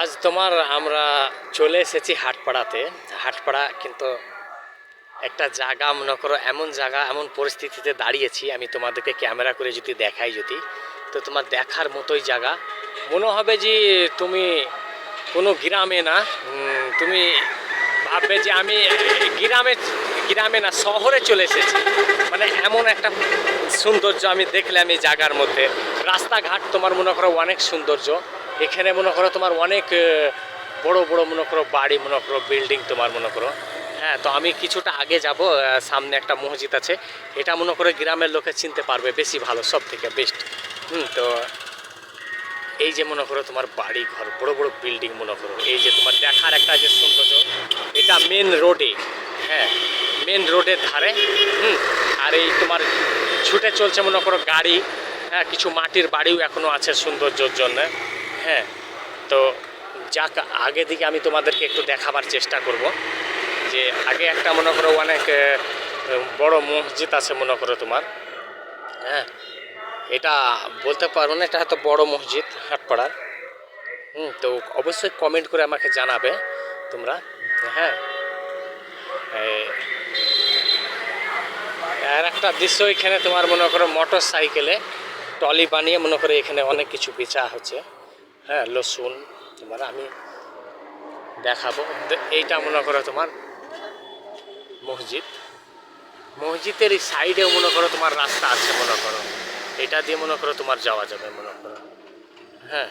আজ তোমার আমরা চলে এসেছি হাটপাড়াতে। হাটপাড়া কিন্তু একটা জায়গা, মনে করো, এমন জায়গা, এমন পরিস্থিতিতে দাঁড়িয়েছি। আমি তোমাদেরকে ক্যামেরা করে যদি দেখাই যদি, তো তোমার দেখার মতোই জায়গা। মনে হবে যে তুমি কোনো গ্রামে না তুমি ভাববে যে আমি গ্রামে গ্রামে না, শহরে চলে এসেছি। মানে এমন একটা সৌন্দর্য আমি দেখলাম এই জায়গার মধ্যে। রাস্তাঘাট তোমার মনে করো অনেক সৌন্দর্য। এখানে মনে করো তোমার অনেক বড় বড় মনে করো বাড়ি, মনে করো বিল্ডিং তোমার মনে করো। হ্যাঁ তো আমি কিছুটা আগে যাব সামনে একটা মসজিদ আছে। এটা মনে করো গ্রামের লোকে চিনতে পারবে বেশি ভালো সব থেকে বেস্ট হুম, তো এই যে মনে করো তোমার বাড়ি ঘর বড় বড় বিল্ডিং মনে করো, এই যে তোমার দেখার একটা যে সৌন্দর্য, এটা মেন রোডে হ্যাঁ মেন রোডের ধারে, হুম, আর এই তোমার ছুটে চলছে মনে করো গাড়ি। হ্যাঁ কিছু মাটির বাড়িও এখনও আছে সৌন্দর্যর জন্য। হ্যাঁ তো যাক, আগে দিকে আমি তোমাদেরকে একটু দেখাবার চেষ্টা করব। যে আগে একটা মনে করো অনেক বড় মসজিদ আছে মনে করো তোমার। হ্যাঁ এটা বলতে পারব না, এটা হয়তো বড় মসজিদ, হাটপাড়ার। হুম, তো অবশ্যই কমেন্ট করে আমাকে জানাবে তোমরা। হ্যাঁ আর একটা দৃশ্য এখানে তোমার মনে করো মোটর সাইকেলে টলি বানিয়ে মনে করো এখানে অনেক কিছু বেচা হচ্ছে। হ্যাঁ লসুন তোমার আমি দেখাবো। এইটা মনে করো তোমার মসজিদ। মসজিদের এই সাইডেও মনে করো তোমার রাস্তা আছে মনে করো। এটা দিয়ে মনে করো তোমার যাওয়া যাবে মনে করো। হ্যাঁ।